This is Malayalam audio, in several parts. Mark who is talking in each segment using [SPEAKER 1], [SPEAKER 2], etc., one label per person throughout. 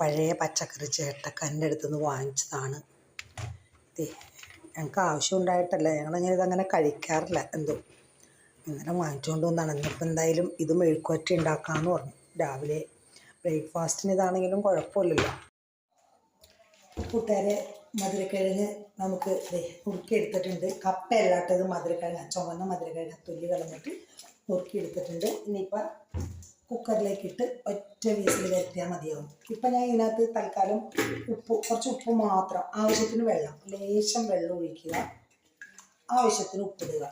[SPEAKER 1] പഴയ പച്ചക്കറി ചേട്ടൊക്കെ എന്റെ അടുത്ത് നിന്ന് വാങ്ങിച്ചതാണ്. ഞങ്ങൾക്ക് ആവശ്യം ഉണ്ടായിട്ടല്ല ഞങ്ങളങ്ങനെ ഇതങ്ങനെ കഴിക്കാറില്ല എന്തോ. ഇന്നലെ വാങ്ങിച്ചുകൊണ്ട് വന്നതാണ് ഇന്നിപ്പോൾ എന്തായാലും ഇത് മെഴുക്കുവറ്റി ഉണ്ടാക്കാമെന്ന് പറഞ്ഞു. രാവിലെ ബ്രേക്ക്ഫാസ്റ്റിന് ഇതാണെങ്കിലും കുഴപ്പമില്ലല്ലോ. കൂട്ടുകാരെ മധുരക്കിഴങ്ങ് നമുക്ക് ദേ കപ്പ അല്ലാത്തത് മധുരക്കിഴങ്ങ് ചുവന്ന മധുരക്കിഴങ്ങ് തൊലി കളഞ്ഞിട്ട് നുറുക്കിയെടുത്തിട്ടുണ്ട് ഇനിയിപ്പോൾ കുക്കറിലേക്കിട്ട് ഒറ്റ വീസിൽ വരുത്തിയാൽ മതിയാവും. ഇപ്പം ഞാൻ ഇതിനകത്ത് തൽക്കാലം ഉപ്പ് കുറച്ച് ഉപ്പ് മാത്രം ആവശ്യത്തിന് വെള്ളം ലേശം വെള്ളം ഒഴിക്കുക. ആവശ്യത്തിന് ഉപ്പിടുക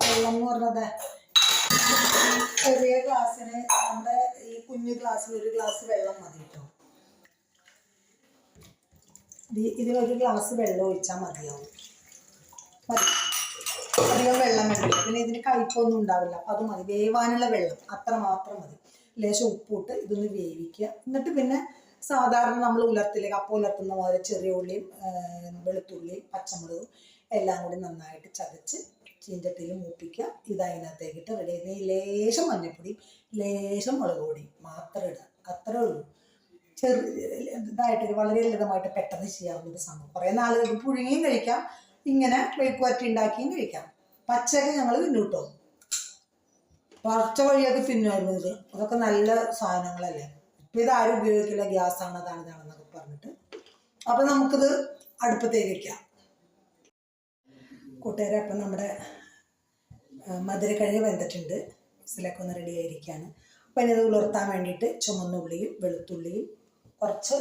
[SPEAKER 1] വെള്ളം എന്ന് പറഞ്ഞത് ചെറിയ ഗ്ലാസ്സിന് നമ്മുടെ ഈ കുഞ്ഞു ഗ്ലാസ്സിൽ ഒരു ഗ്ലാസ് വെള്ളം മതി കേട്ടോ. ഇതിലൊരു ഗ്ലാസ് വെള്ളം ഒഴിച്ചാൽ മതിയാവും. മതി. അധികം വെള്ളം വേണ്ട. പിന്നെ ഇതിന് കയ്പൊന്നും ഉണ്ടാവില്ല. അപ്പം അത് മതി. വേവാനുള്ള വെള്ളം. അത്ര മാത്രം മതി. ലേശം ഉപ്പിട്ട് ഇതൊന്ന് വേവിക്കുക. എന്നിട്ട് പിന്നെ സാധാരണ നമ്മൾ ഉലർത്തിലേക്ക് അപ്പം ഉലർത്തുന്ന പോലെ ചെറിയ ഉള്ളിയും വെളുത്തുള്ളിയും പച്ചമുളകും എല്ലാം കൂടി നന്നായിട്ട് ചതച്ച് ചീഞ്ചട്ടിയിൽ മൂപ്പിക്കുക. ഇത് അതിനകത്തേക്കിട്ട് റെഡി ആയി ലേശം മഞ്ഞൾപ്പൊടി ലേശം മുളക് പൊടി മാത്രം ഇടുക. അത്രേ ഉള്ളൂ. ചെറു ഇതായിട്ട് വളരെ ലളിതമായിട്ട് പെട്ടെന്ന് ചെയ്യാവുന്ന ഒരു സംഭവം. കുറേ നാളുകൾക്ക് പുഴുങ്ങിയും കഴിക്കാം ഇങ്ങനെ വെഴുക്കുവരട്ടി ഉണ്ടാക്കിയും കഴിക്കാം. പച്ചക്ക് ഞങ്ങൾ തിന്നു കേട്ടോ വറുത്ത വഴിയൊക്കെ തിന്നുമായിരുന്നു ഇത്. അതൊക്കെ നല്ല സാധനങ്ങളല്ലേ? ഇപ്പം ഇത് ആരും ഉപയോഗിക്കില്ല. ഗ്യാസാണ് അതാണ് ഇതാണെന്നൊക്കെ പറഞ്ഞിട്ട്. അപ്പം നമുക്കിത് അടുപ്പത്തേക്ക് വയ്ക്കാം കൂട്ടുകാരെ അപ്പം നമ്മുടെ മധുരക്കിഴങ്ങ് വെന്തിട്ടുണ്ട്. വിസിലൊക്കെ ഒന്ന് റെഡി ആയിരിക്കുകയാണ് അപ്പം ഇനി ഇത് ഉലർത്താൻ വേണ്ടിയിട്ട് ചുമന്ന ഉള്ളിയും വെളുത്തുള്ളിയും കുറച്ച്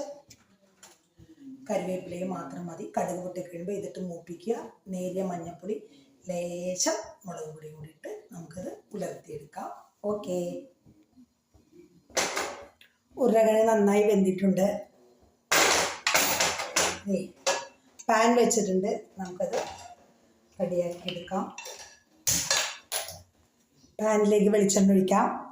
[SPEAKER 1] കരിവേപ്പിലയും മാത്രം മതി. കടുക് പൊട്ടി കഴിയുമ്പോൾ ഇതിട്ട് മൂപ്പിക്കുക. നേരിയ മഞ്ഞൾപ്പൊടി ലേശം മുളക് പൊടിയും കൂടി ഇട്ട് നമുക്കത് പുലർത്തിയെടുക്കാം. ഓക്കെ. ഉരുളക്കിഴങ്ങ് നന്നായി വെന്തിട്ടുണ്ട്. പാൻ വെച്ചിട്ടുണ്ട്. നമുക്കത് റെഡിയാക്കി എടുക്കാം പാനിലേക്ക് വെളിച്ചെണ്ണ ഒഴിക്കാം.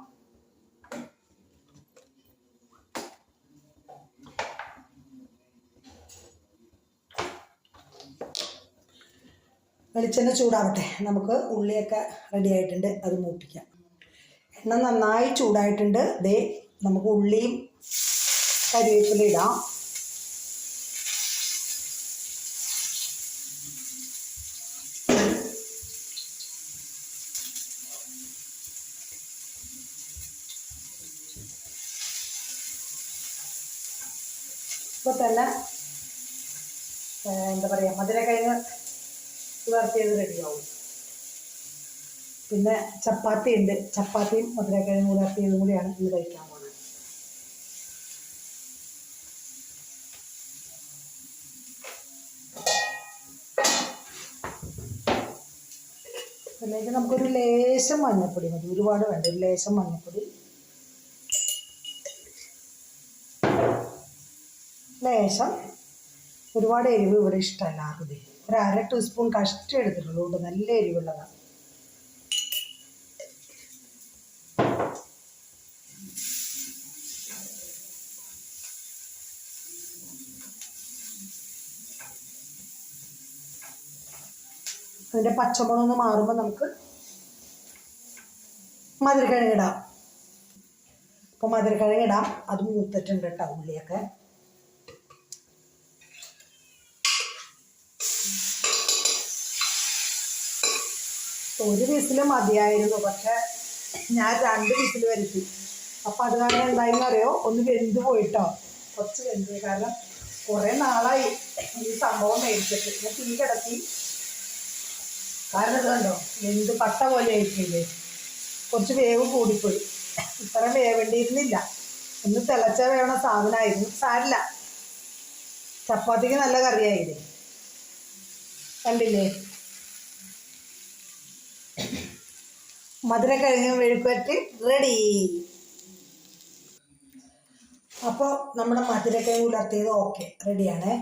[SPEAKER 1] വെളിച്ചെണ്ണ ചൂടാവട്ടെ. നമുക്ക് ഉള്ളിയൊക്കെ റെഡി ആയിട്ടുണ്ട്. അത് മൂപ്പിക്കാം. എണ്ണ നന്നായി ചൂടായിട്ടുണ്ട്. ദേ നമുക്ക് ഉള്ളിയും കരിവേപ്പില ഇടാം. ഇപ്പോൾ തന്നെ എന്താ എന്താ പറയുക മധുരക്കിഴങ്ങ് വളർത്തിയത് റെഡിയാവും പിന്നെ ചപ്പാത്തി ഉണ്ട്. ചപ്പാത്തിയും മധുരക്കിഴങ്ങ് വളർത്തിയതും കൂടിയാണ് ഇന്ന് കഴിക്കാൻ പോകുന്നത് അതിലേക്ക് നമുക്കൊരു ലേശം മഞ്ഞപ്പൊടി മതി. ഒരുപാട് വേണ്ട. ഒരു ലേശം മഞ്ഞപ്പൊടി. ലേശം ഒരുപാട് എരിവ് ഇവിടെ ഇഷ്ടമല്ല ആകൃതി ഒരു അര ടീസ്പൂൺ കഷ്ടം എടുത്തിട്ടുള്ളൂ. കേട്ടോ നല്ല എരിവുള്ളതാണ് അതിന്റെ പച്ചമുളക് മാറുമ്പോൾ നമുക്ക് മധുരക്കിഴങ്ങ് ഇടാം. അപ്പോൾ മധുരക്കിഴങ്ങ് ഇടാം. അത് മൂത്തിട്ടുണ്ട് കേട്ടോ ഉള്ളിയൊക്കെ. ഒരു വിസിൽ മതിയായിരുന്നു. പക്ഷെ ഞാൻ രണ്ട് വിസിൽ വരുത്തി. അപ്പം അത് കാരണം എന്തായെന്ന് അറിയോ? ഒന്ന് വെന്ത് പോയിട്ടോ? കുറച്ച് വെന്ത് കാരണം കുറേ നാളായി ഈ സംഭവം മേടിച്ചിട്ട്. ഞാൻ തീ കിടത്തി. കാരണം ഇത് കണ്ടോ? വെന്ത് പട്ട പോലെ ആയിട്ടില്ലേ? കുറച്ച് വേവ് കൂടിപ്പോയി. ഇത്ര വേവേണ്ടിയിരുന്നില്ല. ഒന്ന് തിളച്ച വേണ സാധനമായിരുന്നു. സാരില്ല. ചപ്പാത്തിക്ക് നല്ല കറിയായില്ലേ? കണ്ടില്ലേ? മധുരക്കിഴങ്ങ് മെഴുക്കുവരട്ടി റെഡി അപ്പോൾ നമ്മുടെ മധുരക്കിഴങ്ങ് ഉലർത്തിയത് ഓക്കെ റെഡിയാണേ